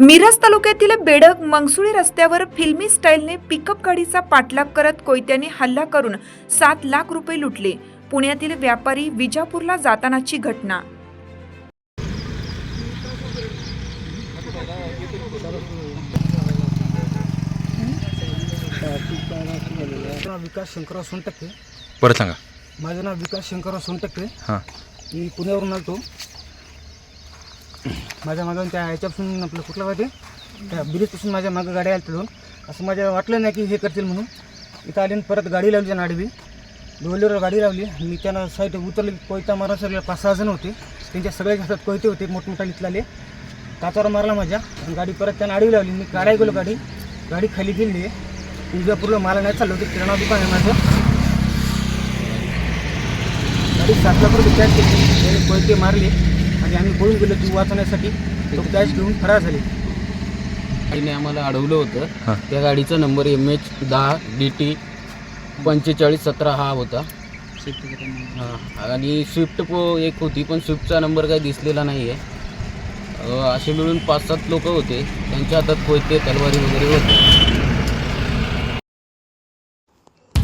मिरज तालुक्यातील बेडक मंगसुळी रस्त्यावर फिल्मी स्टाईलने पिकअप गाडीचा पाठलाग करत कोयत्याने हल्ला करून सात लाख रुपये लुटले. पुण्यातील व्यापारी विजापूरला जातानाची घटना. माझं नाव विकास शंकरराव सोनटक्के. परत सांगा. माझं नाव विकास शंकरराव सोनटक्के. हां. मी पुण्यावरून आलतो. माझ्या मागं त्या ह्याच्यापासून आपलं कुठलं पाहिजे त्या ब्रिजपासून माझ्या मागं गाड्या आल्या दोन असं माझ्या वाटलं नाही की हे करतील म्हणून. इथं आले आणि परत गाडी लावली त्यांना आडवी. डोलीवर गाडी लावली. मी त्यांना साईड उतरले कोयता मारा सगळे पाच सहा जण होते. त्यांच्या सगळ्याच्या हातात कोयते होते मोठमोठा इथलाले काचावर मारला माझ्या आणि गाडी परत त्यांना आडवी लावली. मी काढाय गेलो गाडी. गाडी खाली गेली. विजापूरला मला नाही चाललं होतं किराणा दुकान आहे माझं. गाडी सात लाख रुपये कॅश घेतली. त्याने कोयते मारले. आणि आम्ही पळून गेलो ती वाचवण्यासाठी. तो कॅश घेऊन फरार झाले. गाडीने आम्हाला अडवलं हां. होतं त्या गाडीचा नंबर एम एच दहा डी टी पंचेचाळीस सतरा हा होता. हां. आणि स्विफ्ट पो एक होती पण स्विफ्टचा नंबर काही दिसलेला नाही आहे असे मिळून पाच सात लोक होते. त्यांच्या हातात कोयते तलवारी वगैरे होते.